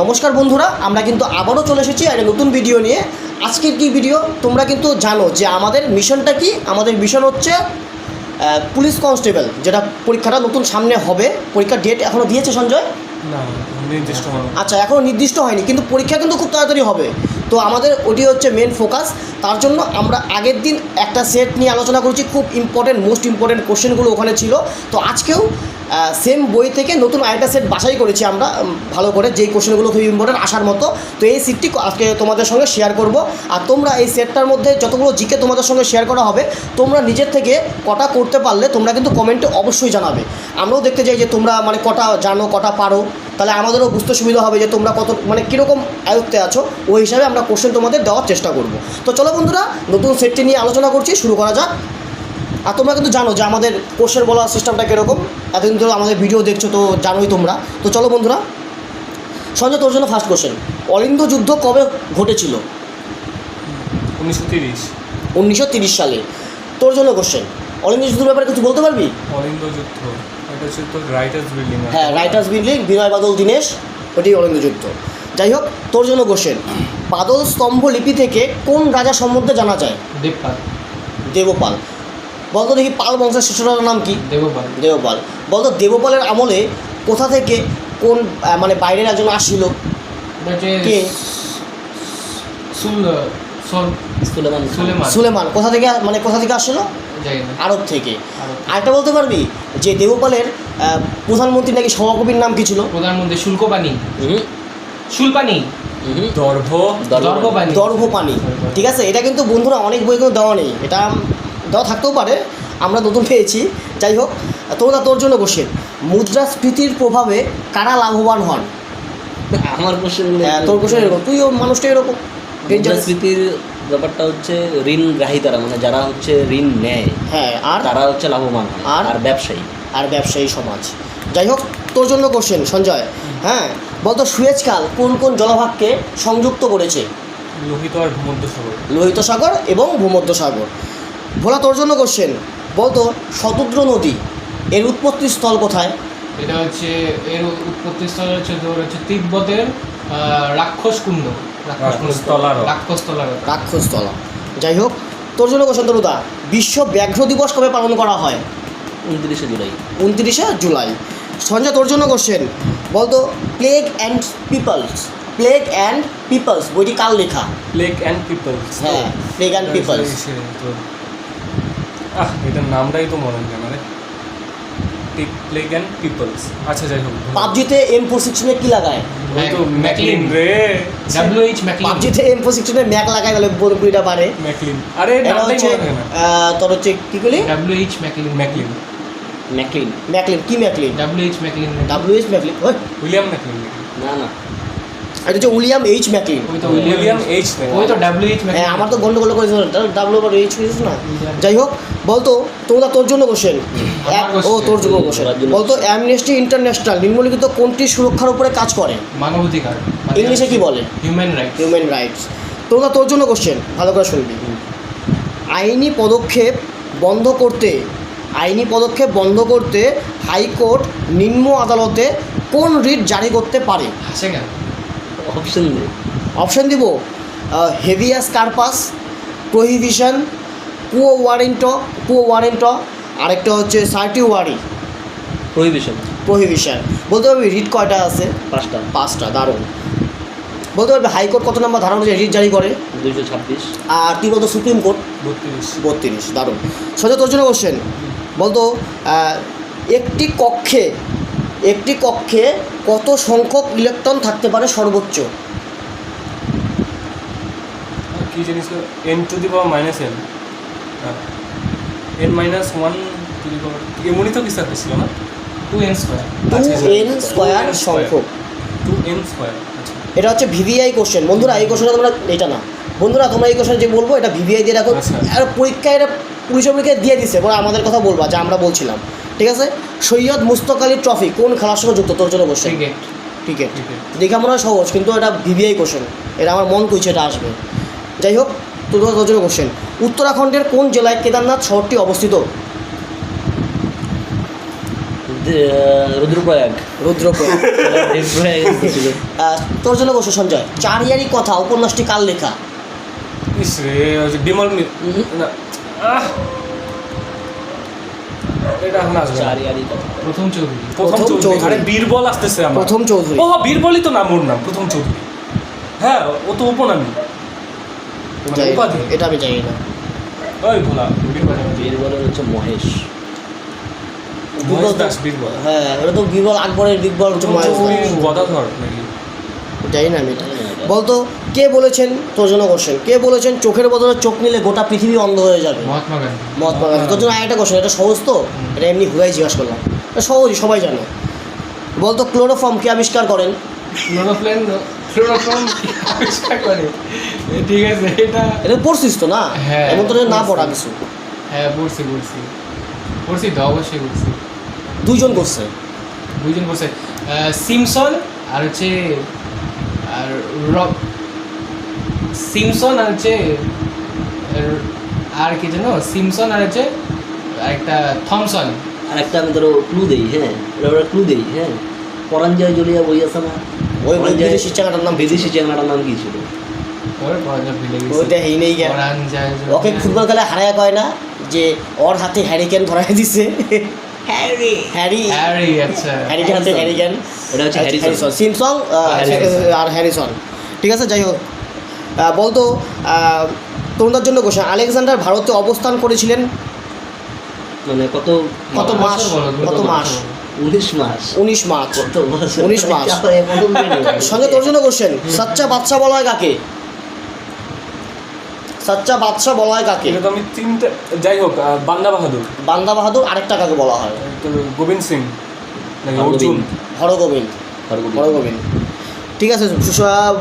নমস্কার বন্ধুরা আমরা কিন্তু আবারও চলে এসেছি একটা নতুন ভিডিও নিয়ে। আজকের কি ভিডিও তোমরা কিন্তু জানো যে আমাদের মিশনটা কি? আমাদের মিশন হচ্ছে পুলিশ কনস্টেবল যেটা পরীক্ষাটা নতুন সামনে হবে। পরীক্ষার ডেট এখনও দিয়েছে সঞ্জয়? না নির্দিষ্ট আচ্ছা এখনও নির্দিষ্ট হয়নি কিন্তু পরীক্ষা কিন্তু খুব তাড়াতাড়ি হবে। তো আমাদের ওটি হচ্ছে মেন ফোকাস তার জন্য আমরা আগের দিন একটা সেট নিয়ে আলোচনা করেছি খুব ইম্পর্টেন্ট মোস্ট ইম্পর্টেন্ট কোশ্চেনগুলো ওখানে ছিল। তো আজকেও সেম বই থেকে নতুন আরেকটা সেট বাছাই করেছি আমরা ভালো করে। যেই কোশ্চেনগুলো খুব ইম্পর্টেন্ট আসার মতো। তো এই সিটটি আজকে তোমাদের সঙ্গে শেয়ার করব। আর তোমরা এই সেটটার মধ্যে যতগুলো জিকে তোমাদের সঙ্গে শেয়ার করা হবে, তোমরা নিজের থেকে কটা করতে পারলে তোমরা কিন্তু কমেন্টে অবশ্যই জানাবে। আমরাও দেখতে চাই যে তোমরা মানে কটা জানো, কটা পারো। তাহলে আমাদেরও বুঝতে সুবিধা হবে যে তোমরা কত মানে কীরকম আয়ত্তে আছো। ওই হিসাবে আমরা কোশ্চেন তোমাদের দেওয়ার চেষ্টা করব। তো চলো বন্ধুরা, নতুন সেটটি নিয়ে আলোচনা করছি। শুরু করা যাক। আর তোমরা কিন্তু জানো যে আমাদের কোশ্চেন বলার সিস্টেমটা কীরকম। এতদিন ধরে আমাদের ভিডিও দেখছ তো জানোই তোমরা। তো চলো বন্ধুরা সঞ্জয় তোর জন্য ফার্স্ট কোশ্চেন অলিন্দ যুদ্ধ কবে ঘটেছিল? উনিশশো তিরিশ। উনিশশো তিরিশ সালে। তোর জন্য কোশ্চেন অলিন্দ যুদ্ধের ব্যাপারে কিছু বলতে পারবি? অলিন্দ যুদ্ধ। এটা হচ্ছে তো রাইটার্স বিল্ডিং হ্যাঁ রাইটার্স বিল্ডিং বিনয় বাদল দীনেশ ওটি অলিন্দ যুদ্ধ। যাই হোক তোর জন্য কোশ্চেন বাদল স্তম্ভ লিপি থেকে কোন রাজা সম্বন্ধে জানা যায়? দেবপাল। দেবপাল। বলতো দেখি পাল বংশের শিশুরার নাম কি? দেবপাল। দেবপাল। বলতো দেবপালের আমলে কোথা থেকে কোন মানে বাইরের একজন আসছিল কে? সুলেমান। সুলেমান। সুলেমান। কোথা থেকে মানে কোথা থেকে আসছিল জানি আরব থেকে। আরেকটা বলতে পারবি? যে দেবপালের প্রধানমন্ত্রী নাকি সভাকবির নাম কি ছিল? প্রধানমন্ত্রী শুল্কপানি শুলপানি দর্ভ দর্ভপানি দর্ভপানি ঠিক আছে এটা কিন্তু বন্ধুরা অনেক বই কিন্তু দেওয়া নেই। এটা দেওয়া থাকতেও পারে আমরা নতুন পেয়েছি। যাই হোক তোমরা তোর জন্য বসে মুদ্রাস্ফীতির প্রভাবে কারা লাভবান হন? আমার কোশ্চেন হ্যাঁ, তোর কোশ্চেন এরকম। তুইও মানুষটা এরকম। মুদ্রাস্ফীতির ব্যাপারটা হচ্ছে ঋণ গ্রাহীতারা মানে যারা হচ্ছে ঋণ নেয় হ্যাঁ আর? তারা হচ্ছে লাভবান আর? আর ব্যবসায়ী। আর ব্যবসায়ী সমাজ। যাই হোক তোর জন্য কোশ্চেন সঞ্জয়। হ্যাঁ বলতো সুয়েজ খাল কোন কোন জলভাগকে সংযুক্ত করেছে? লোহিত আর ভূমধ্য সাগর লোহিত সাগর এবং ভূমধ্য সাগর ভোলা তোর জন্য কোশ্চেন বলতো শতদ্র নদী এর উৎপত্তি স্থল কোথায়? এটা হচ্ছে এর উৎপত্তি স্থল হচ্ছে তোর হচ্ছে তিব্বতের আহ, রাক্ষস কুণ্ড। রাক্ষসতলারও। রাক্ষসতলার রাক্ষসতলা যাই হোক তোর জন্য কোশ্চেন তরুদা বিশ্ব ব্যাঘ্র দিবস কবে পালন করা হয়? উনত্রিশে জুলাই। উনত্রিশে জুলাই। সঞ্জয় তোর জন্য কোশ্চেন বলতো plague and peoples plague and peoples বইটি কাল লেখা? প্লেগ অ্যান্ড পিপলস হ্যাঁ প্লেগ অ্যান্ড পিপলস আহ এটার নামটাই তো মনে হয় না রে প্লেগ অ্যান্ড পিপলস। আচ্ছা যাই হোক পাবজিতে এম ফোর সিক্সটিনে কী লাগায়? ওই তো ম্যাকলিন। ম্যাকলিন। রে ডাব্লিউ এইচ ম্যাকলিন। পাবজিতে এম ফোর সিক্সটিনে ম্যাক লাগায় তাহলে পুরোপুরিটা পারে ম্যাকলিন। আরে এটা নামটাই হচ্ছে মনে তোর হচ্ছে কী করলি W H McLean. McLean. McLean. McLean কি McLean? W H McLean. W H McLean ওই। William McLean. না না। এটা হচ্ছে উইলিয়াম এইচ ম্যাকলিন। ওই উইলিয়াম এইচ ওই তো ডাব্লিউ এইচ হ্যাঁ আমার তো গন্ডগোল করেছিল ডাব্লিউ বা এইচ করেছিস না? যাই হোক বলতো তোমরা তোর জন্য কোশ্চেন ও তোর জন্য কোশ্চেন বলতো অ্যামনেস্টি ইন্টারন্যাশনাল নিম্নলিখিত কোনটি সুরক্ষার উপরে কাজ করে? মানবাধিকার। ইংলিশে কি বলে? হিউম্যান রাইটস হিউম্যান রাইটস তোমরা তোর জন্য কোশ্চেন ভালো করে শুনবি। আইনি পদক্ষেপ বন্ধ করতে আইনি পদক্ষেপ বন্ধ করতে হাইকোর্ট নিম্ন আদালতে কোন রিট জারি করতে পারে? অপশন দে অপশন দিব habeas corpus prohibition quo warranto quo warranto আরেকটা হচ্ছে সার্টি ওয়ারি। প্রহিবিশন। প্রহিবিশন। বলতে পারবি রিট কয়টা আছে? পাঁচটা। পাঁচটা দারুণ। বলতে পারবি হাইকোর্ট কত নম্বর ধারা অনুযায়ী রিট জারি করে? দুইশো ছাব্বিশ। আর তুই বলতো সুপ্রিম কোর্ট? বত্রিশ। বত্রিশ দারুণ। সোজা তোর জন্য কোশ্চেন বলতো একটি কক্ষে একটি কক্ষে কত সংখ্যক ইলেকট্রন থাকতে পারে সর্বোচ্চ? কি জিনিস N to the power minus N N minus one to the power এমনই তো কিছু ছিল না? Two N square two N square সংখ্যক। টু এন স্কোয়ার এটা হচ্ছে ভিভিআই কোশ্চেন বন্ধুরা এই কোশ্চেনটা তোমরা এটা না। বন্ধুরা তোমরা এই কোশ্চেন যে বলব এটা ভিভিআই দিয়ে রাখো আচ্ছা। আর পরীক্ষায় এটা পুলিশের পরীক্ষায় দিয়ে দিচ্ছে বলে আমাদের কথা বলবা যা আমরা বলছিলাম। ঠিক আছে? সৈয়দ মুস্তক আলী ট্রফি কোন খেলার সঙ্গে যুক্ত? তোর জন্য কোশ্চেন ক্রিকেট দেখে মনে হয় সহজ কিন্তু এটা ভিভিআই কোশ্চেন এটা আমার মন কইছে এটা আসবে। যাই হোক তোর তোর জন্য কোশ্চেন উত্তরাখণ্ডের কোন জেলায় কেদারনাথ শহরটি অবস্থিত? রুদ্রপ্রয়াগ। রুদ্রপ্রয়াগ। তোর জন্য বসে সঞ্জয় চারিয়ারি কথা উপন্যাসটি কার লেখা? বিমল না আহ! এটা এখন আসবে না। চারিয়ারি কথা প্রথম চৌধুরী। প্রথম প্রথম চৌধুরী। চৌধুরী। আরে বীরবল আসতেছে আমার। প্রথম চৌধুরী। ও বীরবলই তো নাম ওর নাম প্রথম চৌধুরী। হ্যাঁ ও তো উপনামী। মানে জানি না, উপাধি। এটা আমি জানি না। ওই ভোলা বীরবল। বীরবলের হচ্ছে মহেশ। দাস বীরবল। হ্যাঁ ওটা তো বীরবল আকবরের বীরবল হচ্ছে মহেশ দাস। গদাধর নাকি? জানি না আমি এটা। বলতো কে বলেছেন জন্য কোশ্চেন কে বলেছেন চোখের বদলে চোখ নিলে গোটা পৃথিবী অন্ধ হয়ে যাবে? মহাত্মা গান্ধী। মহাত্মা গান্ধী। তোর জন্য আরেকটা কোশ্চেন এটা সহজ তো? এটা এমনি ঘুরাই জিজ্ঞাসা করলাম। এটা সহজই সবাই জানে। বলতো ক্লোরোফর্ম কে আবিষ্কার করেন। ক্লোরোপ্লেন ক্লোরোফর্ম আবিষ্কার করে। ঠিক আছে এটা এটা পড়ছিস তো না? হ্যাঁ, এমন তো না। পড়া কিছু। হ্যাঁ পড়ছি পড়ছি। পড়ছি তো অবশ্যই পড়ছি। দুইজন করছে। দুইজন বসে সিমসন আর হচ্ছে আর রব সিমসন আর হচ্ছে আর- আর কি জানো সিমসন আর হচ্ছে একটা থমসন। আর একটা আমি ধরো ক্লু দেই হ্যাঁ? ওরা ক্লু দেই হ্যাঁ? পরাঞ্জয় জলিয়া বই আছে না? ওই বিদেশি চাকাটার নাম বিদেশি চ্যাংড়াটার নাম কি ছিল? ওইটা হেই নেই ওকে ফুটবল খেলা হারায় কয় না? যে ওর হাতে হ্যারিকেন ধরাই দিছে। হ্যারি হ্যারি হ্যারি আচ্ছা হ্যারিকেন হাতে হ্যারিকেন এটা হচ্ছে হ্যারিসন সিমসং আর হ্যারিসন ঠিক আছে যাই হোক। বলতো আহ, জন্য কোশ্চেন আলেকজান্ডার ভারতে অবস্থান করেছিলেন মানে কত কত মাস? কত মাস? উনিশ মাস। উনিশ মাস। 19 মাস। সঙ্গে তোর জন্য কোশ্চেন সাচ্চা বাচ্চা বলা হয় কাকে? সাচ্চা বাদশা বলা হয় কাকে? এটা তো আমি তিনটে যাই হোক বান্দা বাহাদুর। বান্দা বাহাদুর আরেকটা কাকে বলা হয়? তো গোবিন্দ সিং। অর্জুন। হরগোবিন্দ। হরগোবিন্দ। হরগোবিন্দ। ঠিক আছে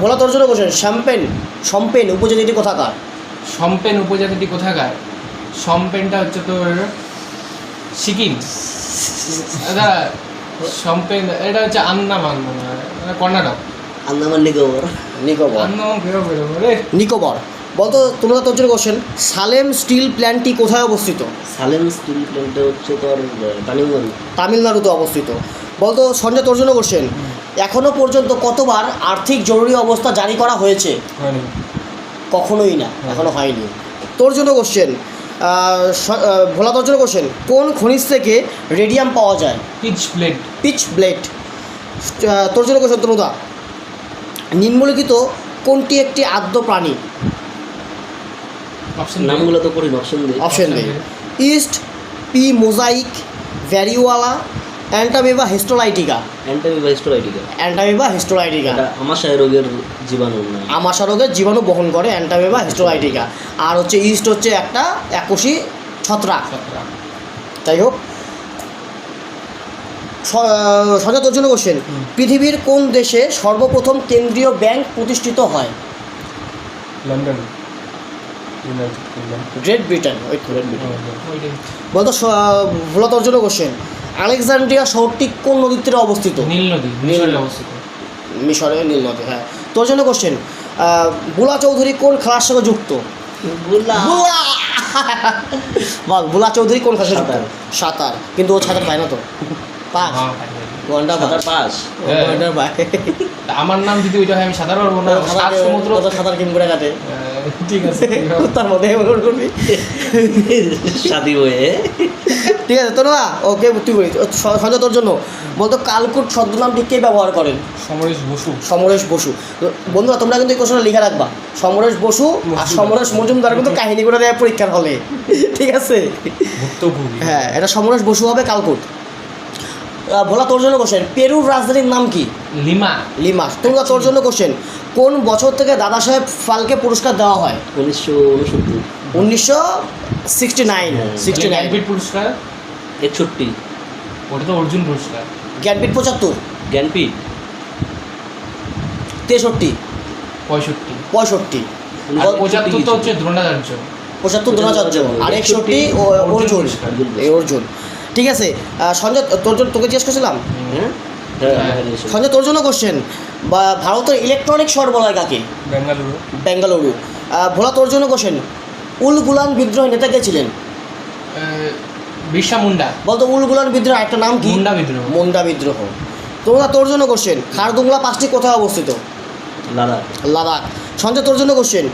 ভোলা তোর জন্য কোশ্চেন শ্যাম্পেন সম্পেন উপজাতিটি কোথাকার? সম্পেন উপজাতিটি কোথাকার? সম্পেনটা হচ্ছে তোর সিকিম। এটা সম্পেন এটা হচ্ছে আন্দামান মনে কর্ণাটক। আন্দামান নিকোবর। নিকোবর। আন্দামান নিকোবর। বলতো তোমরা তোর জন্য কোশ্চেন সালেম স্টিল প্ল্যান্টটি কোথায় অবস্থিত? সালেম স্টিল প্ল্যান্টটা হচ্ছে তোর তামিলনাড়ু। তামিলনাড়ুতে অবস্থিত। বলতো সঞ্জয় তোর জন্য কোশ্চেন এখনও পর্যন্ত কতবার আর্থিক জরুরি অবস্থা জারি করা হয়েছে? কখনোই না এখনও হয়নি। তোর জন্য কোশ্চেন ভোলা তোর জন্য কোশ্চেন কোন খনিজ থেকে রেডিয়াম পাওয়া যায়? Pitchblende. Pitchblende. তোর জন্য কোশ্চেন তনুদা। নিম্নলিখিত কোনটি একটি আদ্য প্রাণী? নামগুলো তো করি অপশন দিই অপশন নেই ইস্ট P mosaic ভ্যারিওয়ালা Entamoeba histolytica Entamoeba histolytica Entamoeba histolytica এটা আমাশয় রোগের জীবাণু না? আমাশা রোগের জীবাণু বহন করে অ্যান্টামিবা হিস্টোলাইটিকা আর হচ্ছে ইস্ট হচ্ছে একটা একুশি ছত্রাক। যাই হোক। স- সজা তোর জন্য কোশ্চেন পৃথিবীর কোন দেশে সর্বপ্রথম কেন্দ্রীয় ব্যাংক প্রতিষ্ঠিত হয়? লন্ডন। গ্রেট ব্রিটেন ওই তো। ওইটাই বলতো ভোলা জন্য কোশ্চেন আলেকজান্ড্রিয়া শহরটি কোন নদীর তীরে অবস্থিত? নীল নদী মিশরে অবস্থিত। মিশরে নীল নদী হ্যাঁ। তোর জন্য কোশ্চেন বুলা চৌধুরী কোন খেলার সঙ্গে যুক্ত? বুলা চৌধুরী কোন খেলার যুক্ত? সাঁতার। সাঁতার। কিন্তু ও সাঁতার পায় না তো। পাস। হ্যাঁ। পাস। হ্যাঁ। পায়। আমার নাম যদি ওইটা হয় আমি সাঁতার পারব না। সাত সমুদ্র। সাঁতার করে কাটে। আহ, ঠিক আছে তার মধ্যে এমন করবি সাথী বয়ে ঠিক আছে তোর না ওকে তুই বলি স- সঞ্জয় তোর জন্য। বলতো কালকুট ছদ্মনামটি কে ব্যবহার করেন? সমরেশ বসু। সমরেশ বসু। বন্ধুরা তোমরা কিন্তু এই কোশ্চেনটা লিখে রাখবা। সমরেশ বসু আর সমরেশ মজুমদার কিন্তু কাহিনী করে দেয় পরীক্ষার হলে। ঠিক আছে? হ্যাঁ এটা সমরেশ বসু হবে কালকুট। ভোলা তোর জন্য কোশ্চেন পেরুর রাজধানীর নাম কি? লিমা। লিমা। তোমরা তোর জন্য কোশ্চেন কোন বছর থেকে দাদা সাহেব ফালকে পুরস্কার দেওয়া হয়? উনিশশো উনসত্তর। উনিশশো sixty nine. Sixty nine. Jnanpith পুরস্কার? একষট্টি। ওটা তো অর্জুন পুরস্কার। জ্ঞানপীঠ পঁচাত্তর। জ্ঞানপীঠ। তেষট্টি। পঁয়ষট্টি। পঁয়ষট্টি। পঁচাত্তর তো হচ্ছে দ্রোণাচার্য। পঁচাত্তর দ্রোণাচার্য। আর একষট্টি ও অর্জুন। এই অর্জুন। ঠিক আছে। সঞ্জয় তোর জন্য তোকে জিজ্ঞেস করছিলাম? হ্যাঁ হ্যাঁ। হ্যাঁ সঞ্জয় তোর জন্য কোশ্চেন বা ভারতের ইলেকট্রনিক শহর বলা হয় কাকে? বেঙ্গালুরু। বেঙ্গালুরু। ভোলা তোর জন্য কোশ্চেন উল গুলান বিদ্রোহ নেতা কে ছিলেন? বিরসা মুন্ডা। বলতো উলগুলান বিদ্রোহ একটা নাম কি? মুন্ডা বিদ্রোহ। মুন্ডা বিদ্রোহ। তোমরা তোর জন্য কোশ্চেন খারদুংলা পাঁচটি কোথায় অবস্থিত? লাদাখ। লাদাখ। সঞ্জয় তোর জন্য কোশ্চেন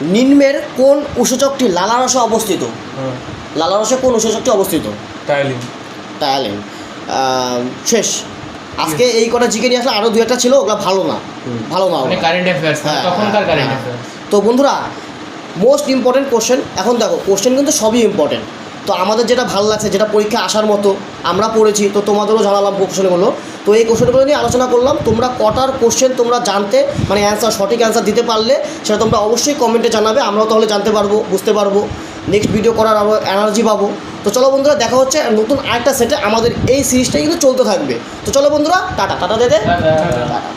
নিম্নের কোন উষচকটি লালারসে অবস্থিত? হ্যাঁ। লালারসে কোন উষচকটি অবস্থিত? টাইলিং টায়ালেন শেষ। আজকে এই কটা জিকে নিয়ে আসলে আরও দু একটা ছিল ওগুলো ভালো না। ভালো না মানে কারেন্ট অ্যাফেয়ার্স হ্যাঁ, তখনকার হ্যাঁ, কারেন্ট হ্যাঁ। অ্যাফেয়ার্স তো বন্ধুরা মোস্ট ইম্পর্টেন্ট কোশ্চেন এখন দেখো কোশ্চেন কিন্তু সবই ইম্পর্টেন্ট তো আমাদের যেটা ভালো লাগছে যেটা পরীক্ষা আসার মতো আমরা পড়েছি তো তোমাদেরও জানালাম কোশ্চেনগুলো তো এই কোশ্চেনগুলো নিয়ে আলোচনা করলাম তোমরা কটার কোশ্চেন তোমরা জানতে মানে অ্যান্সার সঠিক অ্যান্সার দিতে পারলে সেটা তোমরা অবশ্যই কমেন্টে জানাবে আমরাও তাহলে জানতে পারব বুঝতে পারব। নেক্সট ভিডিও করার আরও এনার্জি পাবো। তো চলো বন্ধুরা দেখা হচ্ছে নতুন আরেকটা সেটে আমাদের এই সিরিজটাই কিন্তু চলতে থাকবে। তো চলো বন্ধুরা টাটা টাটা দে দে। টাটা। টাটা।